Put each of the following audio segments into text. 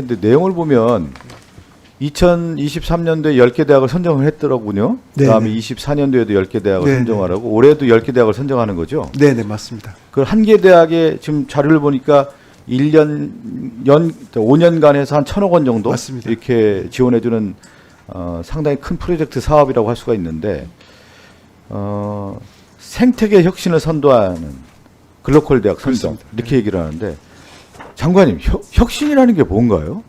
근데 내용을 보면 2023년도에 10개 대학을 선정을 했더라고요. 네, 그다음에 네. 24년도에도 10개 대학을 네, 선정하라고 올해도 10개 대학을 선정하는 거죠. 네, 네, 맞습니다. 그 한 개 대학에 지금 자료를 보니까 1년 연 5년간 해서 한 천억 원 정도 맞습니다. 이렇게 지원해 주는 어, 상당히 큰 프로젝트 사업이라고 할 수가 있는데 어, 생태계 혁신을 선도하는 글로컬 대학 선정 그렇습니다. 이렇게 얘기를 하는데 장관님 혁, 혁신이라는 게 뭔가요?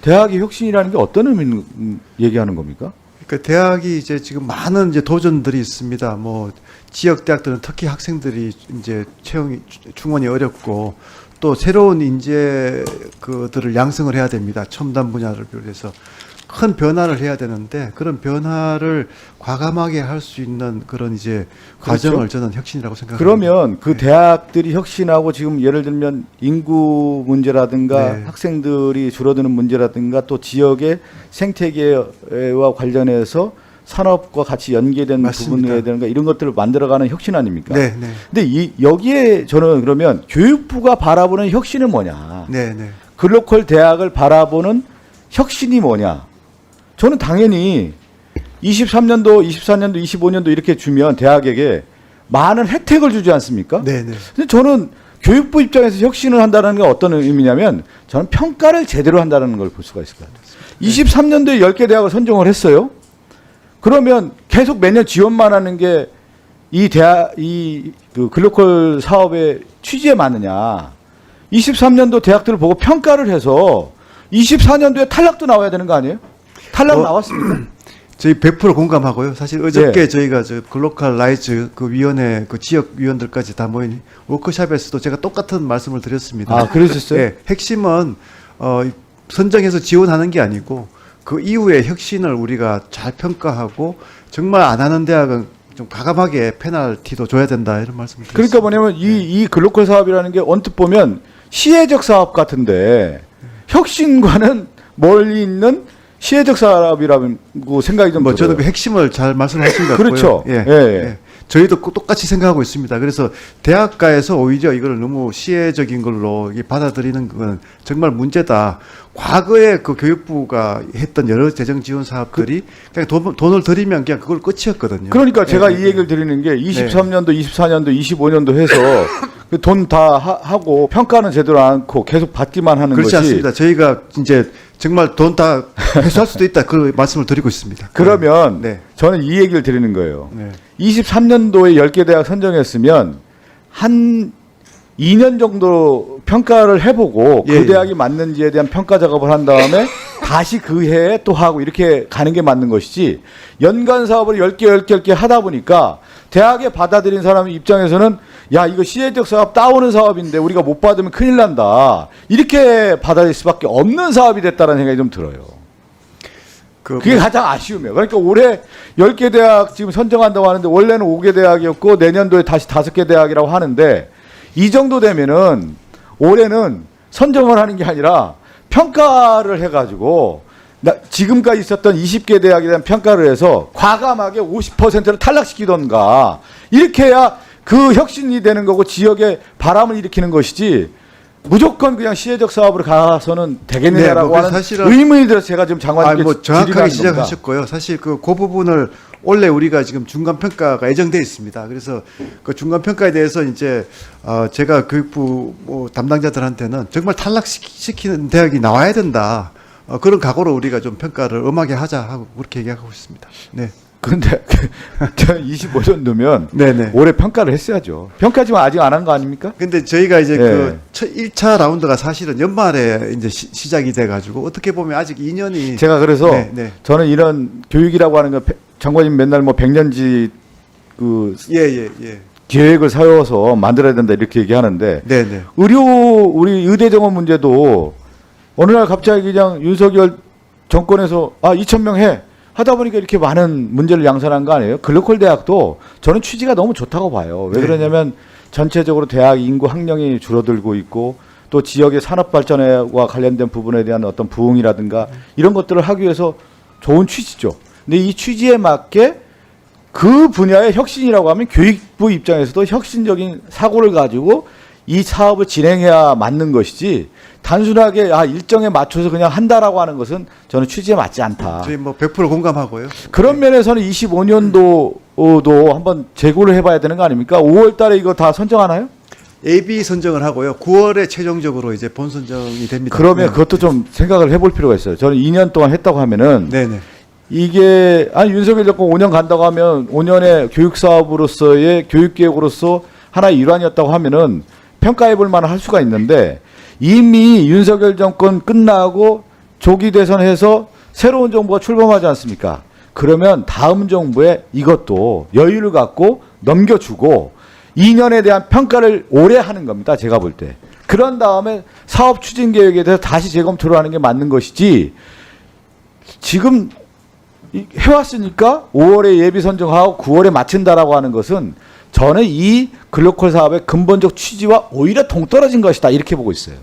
대학의 혁신이라는 게 어떤 의미를 음, 얘기하는 겁니까? 그러니까 대학이 이제 지금 많은 이제 도전들이 있습니다. 뭐 지역 대학들은 특히 학생들이 이제 채용이 충원이 어렵고 또 새로운 인재 그들을 양성을 해야 됩니다. 첨단 분야를 비롯해서 큰 변화를 해야 되는데 그런 변화를 과감하게 할 수 있는 그런 이제 과정을 저는 혁신이라고 생각합니다. 그러면 그 네. 대학들이 혁신하고 지금 예를 들면 인구 문제라든가 네. 학생들이 줄어드는 문제라든가 또 지역의 생태계와 관련해서 산업과 같이 연계된. 부분에 되는가 이런 것들을 만들어가는 혁신 아닙니까? 네, 네, 근데 이 여기에 저는 그러면 교육부가 바라보는 혁신은 뭐냐? 네, 네, 글로컬 대학을 바라보는 혁신이 뭐냐? 저는 당연히 23년도, 24년도, 25년도 이렇게 주면 대학에게 많은 혜택을 주지 않습니까? 네, 네. 근데 저는 교육부 입장에서 혁신을 한다는 게 어떤 의미냐면 저는 평가를 제대로 한다는 걸 볼 수가 있을 것 같아요. 23년도에 10개 대학을 선정을 했어요. 그러면 계속 매년 지원만 하는 게 이 대학 이 그 글로컬 사업의 취지에 맞느냐? 23년도 대학들을 보고 평가를 해서 24년도에 탈락도 나와야 되는 거 아니에요? 탈락 어, 나왔습니다. 저희 100% 공감하고요. 사실 어저께 네. 저희가 저 글로컬 라이즈 그 위원회 그 지역 위원들까지 다 모인 워크숍에서도 제가 똑같은 말씀을 드렸습니다. 아, 그러셨어요? 네, 핵심은 어, 선정해서 지원하는 게 아니고 그 이후에 혁신을 우리가 잘 평가하고 정말 안 하는 대학은 좀 과감하게 페널티도 줘야 된다 이런 말씀을 드렸습니다. 그러니까 뭐냐면 이, 이 글로컬 사업이라는 게 언뜻 보면 시혜적 사업 같은데 혁신과는 멀리 있는 시혜적 사업이라고 생각이 좀 뭐 들어요. 저는 그 핵심을 잘 말씀하신 것 같고요. 그렇죠. 예, 예, 예. 예. 저희도 꼭 똑같이 생각하고 있습니다. 그래서 대학가에서 오히려 이걸 너무 시혜적인 걸로 받아들이는 건 정말 문제다. 과거에 그 교육부가 했던 여러 재정 지원 사업들이 그냥 돈, 돈을 들이면 그냥 그걸 끝이었거든요. 그러니까 제가 예, 이 예. 얘기를 드리는 게 23년도, 24년도, 25년도 해서 그돈다 하고 평가는 제대로 않고 계속 받기만 하는 그렇지 것이 않습니다. 저희가 이제 정말 돈 다 회수할 수도 있다. 그 말씀을 드리고 있습니다. 그러면 네. 저는 이 얘기를 드리는 거예요. 네. 23년도에 10개 대학 선정했으면 한 2년 정도 평가를 해보고 예, 그 예. 대학이 맞는지에 대한 평가 작업을 한 다음에 다시 그 해에 또 하고 이렇게 가는 게 맞는 것이지 연간 사업을 10개, 10개, 10개 하다 보니까 대학에 받아들인 사람 입장에서는 야 이거 시혜적 사업 따오는 사업인데 우리가 못 받으면 큰일 난다 이렇게 받아들일 수밖에 없는 사업이 됐다는 생각이 좀 들어요. 그 그게 가장 아쉬움이에요. 그러니까 올해 10개 대학 지금 선정한다고 하는데 원래는 5개 대학이었고 내년도에 다시 5개 대학이라고 하는데 이 정도 되면은 올해는 선정을 하는 게 아니라 평가를 해가지고 나- 지금까지 있었던 20개 대학에 대한 평가를 해서 과감하게 50%를 탈락시키던가 이렇게 해야 그 혁신이 되는 거고 지역에 바람을 일으키는 것이지 무조건 그냥 시혜적 사업으로 가서는 되겠느냐라고 네, 뭐 하는 사실은- 의문이 들어서 제가 지금 아, 장관님께 뭐 정확하게 지적하셨고요. 사실 그, 그 부분을 원래 우리가 지금 중간 평가가 예정돼 있습니다. 그래서 그 중간 평가에 대해서 이제 어, 제가 교육부 뭐 담당자들한테는 정말 탈락시키는 대학이 나와야 된다. 어, 그런 각오로 우리가 좀 평가를 엄하게 하자 하고 그렇게 얘기하고 있습니다. 네, 근데 25년도면 네, 네. 올해 평가를 했어야죠. 평가지만 아직 안 한 거 아닙니까? 근데 저희가 이제 네. 그첫 1차 라운드가 사실은 연말에 이제 시, 작이돼 가지고 어떻게 보면 아직 2년이 제가 그래서 네, 네. 저는 이런 교육이라고 하는 거 장관님 맨날 뭐 백년지 그 예, 예, 예. 계획을 세워서 만들어야 된다 이렇게 얘기하는데 네, 네. 의료 우리 의대 정원 문제도 어느 날 갑자기 그냥 윤석열 정권에서 아 2천 명 해. 하다 보니까 이렇게 많은 문제를 양산한 거 아니에요? 글로컬 대학도 저는 취지가 너무 좋다고 봐요. 왜 네. 그러냐면 전체적으로 대학 인구 학령이 줄어들고 있고 또 지역의 산업 발전과 관련된 부분에 대한 어떤 부흥이라든가 이런 것들을 하기 위해서 좋은 취지죠. 근데 이 취지에 맞게 그 분야의 혁신이라고 하면 교육부 입장에서도 혁신적인 사고를 가지고 이 사업을 진행해야 맞는 것이지 단순하게 아 일정에 맞춰서 그냥 한다라고 하는 것은 저는 취지에 맞지 않다. 저희 뭐 100% 공감하고요. 그런 면에서는 25년도도 한번 재고를 해봐야 되는 거 아닙니까? 5월달에 이거 다 선정하나요? AB 선정을 하고요. 9월에 최종적으로 이제 본 선정이 됩니다. 그러면 네. 그것도 좀 생각을 해볼 필요가 있어요. 저는 2년 동안 했다고 하면은 네네. 이게 아니 윤석열 정권 5년 간다고 하면 5년의 교육 사업으로서의 교육 계획으로서 하나의 일환이었다고 하면은 평가해 볼 만할 수가 있는데 이미 윤석열 정권 끝나고 조기 대선해서 새로운 정부가 출범하지 않습니까? 그러면 다음 정부에 이것도 여유를 갖고 넘겨주고 2년에 대한 평가를 오래 하는 겁니다. 제가 볼 때. 그런 다음에 사업 추진 계획에 대해서 다시 재검토를 하는 게 맞는 것이지 지금 이- 해왔으니까 5월에 예비 선정하고 9월에 마친다라고 하는 것은 저는 이 글로컬 사업의 근본적 취지와 오히려 동떨어진 것이다 이렇게 보고 있어요.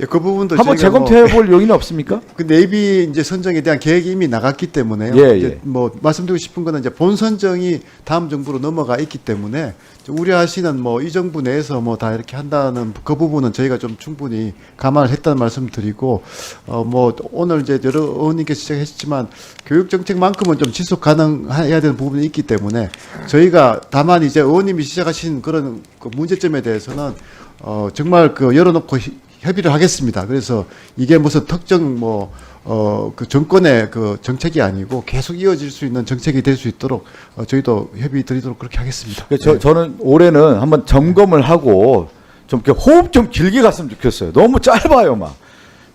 예, 그 부분도 한번 뭐- 재검토해 볼 용의는 없습니까? 그 네이비 이제 선정에 대한 계획이 이미 나갔기 때문에요. 예, 예. 뭐 말씀드리고 싶은 거는 이제 본 선정이 다음 정부로 넘어가 있기 때문에 좀 우려하시는 뭐 이 정부 내에서 뭐 다 이렇게 한다는 그 부분은 저희가 좀 충분히 감안을 했다는 말씀 드리고 어 뭐 오늘 이제 여러 의원님께서 지적하셨지만 교육 정책만큼은 좀 지속 가능해야 되는 부분이 있기 때문에 저희가 다만 이제 의원님이 시작하신 그런 그 문제점에 대해서는 어 정말 그 열어놓고 히- 협의를 하겠습니다. 그래서 이게 무슨 특정 뭐, 어, 그 정권의 그 정책이 아니고 계속 이어질 수 있는 정책이 될 수 있도록 어, 저희도 협의 드리도록 그렇게 하겠습니다. 그래서 저, 저는 올해는 한번 점검을 하고 좀 이렇게 호흡 좀 길게 갔으면 좋겠어요. 너무 짧아요, 막.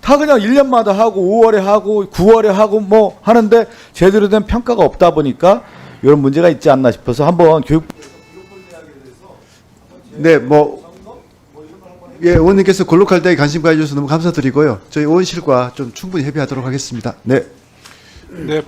다 그냥 1년마다 하고 5월에 하고 9월에 하고 뭐 하는데 제대로 된 평가가 없다 보니까 이런 문제가 있지 않나 싶어서 한번 교육 네, 뭐, 예, 의원님께서 골로칼 대에 관심 가져주셔서 너무 감사드리고요. 저희 의원실과 좀 충분히 협의하도록 하겠습니다. 네. 네,